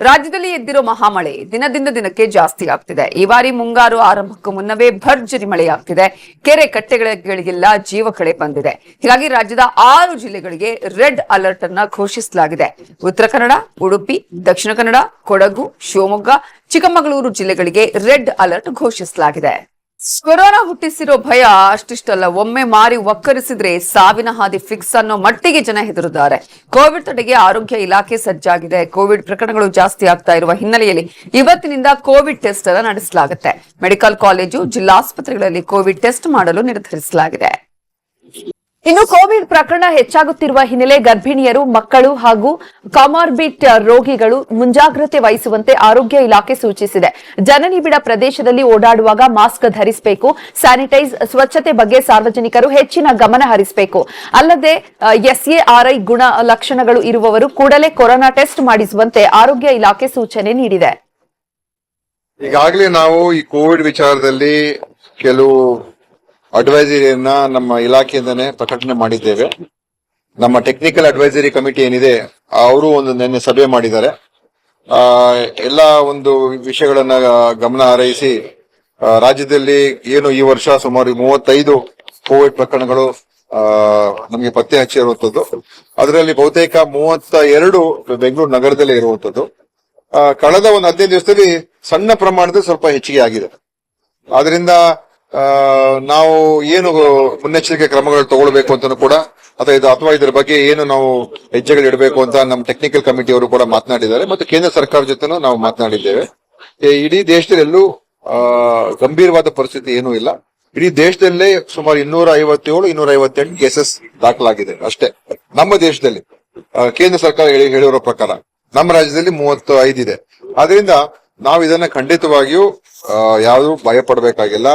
ರಾಜ್ಯದಲ್ಲಿ ಎದ್ದಿರೋ ಮಹಾಮಳೆ ದಿನದಿಂದ ದಿನಕ್ಕೆ ಜಾಸ್ತಿ ಆಗ್ತಿದೆ. ಈ ಬಾರಿ ಮುಂಗಾರು ಆರಂಭಕ್ಕೂ ಮುನ್ನವೇ ಭರ್ಜರಿ ಮಳೆಯಾಗ್ತಿದೆ. ಕೆರೆ ಕಟ್ಟೆಗಳಿಗೆಲ್ಲ ಜೀವಕಳೆ ಬಂದಿದೆ. ಹೀಗಾಗಿ ರಾಜ್ಯದ ಆರು ಜಿಲ್ಲೆಗಳಿಗೆ ರೆಡ್ ಅಲರ್ಟ್ ಅನ್ನ ಘೋಷಿಸಲಾಗಿದೆ. ಉತ್ತರ ಕನ್ನಡ, ಉಡುಪಿ, ದಕ್ಷಿಣ ಕನ್ನಡ, ಕೊಡಗು, ಶಿವಮೊಗ್ಗ, ಚಿಕ್ಕಮಗಳೂರು ಜಿಲ್ಲೆಗಳಿಗೆ ರೆಡ್ ಅಲರ್ಟ್ ಘೋಷಿಸಲಾಗಿದೆ. ಕೊರೋನಾ ಹುಟ್ಟಿಸಿರೋ ಭಯ ಅಷ್ಟಿಷ್ಟಲ್ಲ. ಒಮ್ಮೆ ಮಾರಿ ಒಕ್ಕರಿಸಿದ್ರೆ ಸಾವಿನ ಹಾದಿ ಫಿಕ್ಸ್ ಅನ್ನೋ ಮಟ್ಟಿಗೆ ಜನ ಹೆದರಿದ್ದಾರೆ ಕೋವಿಡ್ ತಡೆಗೆ ಆರೋಗ್ಯ ಇಲಾಖೆ ಸಜ್ಜಾಗಿದೆ. ಕೋವಿಡ್ ಪ್ರಕರಣಗಳು ಜಾಸ್ತಿ ಆಗ್ತಾ ಇರುವ ಹಿನ್ನೆಲೆಯಲ್ಲಿ ಇವತ್ತಿನಿಂದ ಕೋವಿಡ್ ಟೆಸ್ಟ್ ಅನ್ನು ನಡೆಸಲಾಗುತ್ತೆ. ಮೆಡಿಕಲ್ ಕಾಲೇಜು, ಜಿಲ್ಲಾಸ್ಪತ್ರೆಗಳಲ್ಲಿ ಕೋವಿಡ್ ಟೆಸ್ಟ್ ಮಾಡಲು ನಿರ್ಧರಿಸಲಾಗಿದೆ. ಇನ್ನು ಕೋವಿಡ್ ಪ್ರಕರಣ ಹೆಚ್ಚಾಗುತ್ತಿರುವ ಹಿನ್ನೆಲೆ ಗರ್ಭಿಣಿಯರು, ಮಕ್ಕಳು ಹಾಗೂ ಕಾಮಾರ್ಬಿಟ್ ರೋಗಿಗಳು ಮುಂಜಾಗ್ರತೆ ವಹಿಸುವಂತೆ ಆರೋಗ್ಯ ಇಲಾಖೆ ಸೂಚಿಸಿದೆ. ಜನನಿಬಿಡ ಪ್ರದೇಶದಲ್ಲಿ ಓಡಾಡುವಾಗ ಮಾಸ್ಕ್ ಧರಿಸಬೇಕು. ಸ್ಯಾನಿಟೈಸ್, ಸ್ವಚ್ಛತೆ ಬಗ್ಗೆ ಸಾರ್ವಜನಿಕರು ಹೆಚ್ಚಿನ ಗಮನ ಹರಿಸಬೇಕು. ಅಲ್ಲದೆ ಎಸ್ಎಆರ್ಐ ಗುಣ ಲಕ್ಷಣಗಳು ಇರುವವರು ಕೂಡಲೇ ಕೊರೋನಾ ಟೆಸ್ಟ್ ಮಾಡಿಸುವಂತೆ ಆರೋಗ್ಯ ಇಲಾಖೆ ಸೂಚನೆ ನೀಡಿದೆ. ಈಗಾಗಲೇ ನಾವು ಈ ಕೋವಿಡ್ ವಿಚಾರದಲ್ಲಿ ಕೆಲವು ಅಡ್ವೈಸರಿಯನ್ನ ನಮ್ಮ ಇಲಾಖೆಯಿಂದನೇ ಪ್ರಕಟಣೆ ಮಾಡಿದ್ದೇವೆ. ನಮ್ಮ ಟೆಕ್ನಿಕಲ್ ಅಡ್ವೈಸರಿ ಕಮಿಟಿ ಏನಿದೆ, ಅವರು ಒಂದು ನಿನ್ನೆ ಸಭೆ ಮಾಡಿದ್ದಾರೆ. ಎಲ್ಲ ಒಂದು ವಿಷಯಗಳನ್ನ ಗಮನ ಹಾರೈಸಿ ರಾಜ್ಯದಲ್ಲಿ ಏನು ಈ ವರ್ಷ ಸುಮಾರು ಮೂವತ್ತೈದು ಕೋವಿಡ್ ಪ್ರಕರಣಗಳು ನಮಗೆ ಪತ್ತೆ ಹಚ್ಚಿರುವಂತದ್ದು. ಅದರಲ್ಲಿ ಬಹುತೇಕ ಮೂವತ್ತ ಎರಡು ಬೆಂಗಳೂರು ನಗರದಲ್ಲೇ ಇರುವಂತದ್ದು. ಕಳೆದ ಒಂದು ಹದಿನೈದು ದಿವಸದಲ್ಲಿ ಸಣ್ಣ ಪ್ರಮಾಣದಲ್ಲಿ ಸ್ವಲ್ಪ ಹೆಚ್ಚಿಗೆ ಆಗಿದೆ. ಆದ್ರಿಂದ ನಾವು ಏನು ಮುನ್ನೆಚ್ಚರಿಕೆ ಕ್ರಮಗಳು ತಗೊಳ್ಬೇಕು ಅಂತ ಕೂಡ, ಅಥವಾ ಇದು ಅಥವಾ ಇದರ ಬಗ್ಗೆ ಏನು ನಾವು ಹೆಜ್ಜೆಗಳು ಇಡಬೇಕು ಅಂತ ನಮ್ಮ ಟೆಕ್ನಿಕಲ್ ಕಮಿಟಿ ಅವರು ಕೂಡ ಮಾತನಾಡಿದ್ದಾರೆ, ಮತ್ತು ಕೇಂದ್ರ ಸರ್ಕಾರ ಜೊತೆನೂ ನಾವು ಮಾತನಾಡಿದ್ದೇವೆ. ಇಡೀ ದೇಶದಲ್ಲೂ ಗಂಭೀರವಾದ ಪರಿಸ್ಥಿತಿ ಏನೂ ಇಲ್ಲ. ಇಡೀ ದೇಶದಲ್ಲೇ ಸುಮಾರು ಇನ್ನೂರ ಐವತ್ತೇಳು ಇನ್ನೂರ ಐವತ್ತೆಂಟು ಕೇಸಸ್ ದಾಖಲಾಗಿದೆ ಅಷ್ಟೇ, ನಮ್ಮ ದೇಶದಲ್ಲಿ. ಕೇಂದ್ರ ಸರ್ಕಾರ ಹೇಳಿ, ಹೇಳಿರೋ ಪ್ರಕಾರ. ನಮ್ಮ ರಾಜ್ಯದಲ್ಲಿ ಮೂವತ್ತು ಐದಿದೆ ಆದ್ರಿಂದ ನಾವು ಇದನ್ನ ಖಂಡಿತವಾಗಿಯೂ ಯಾರು ಭಯ ಪಡಬೇಕಾಗಿಲ್ಲ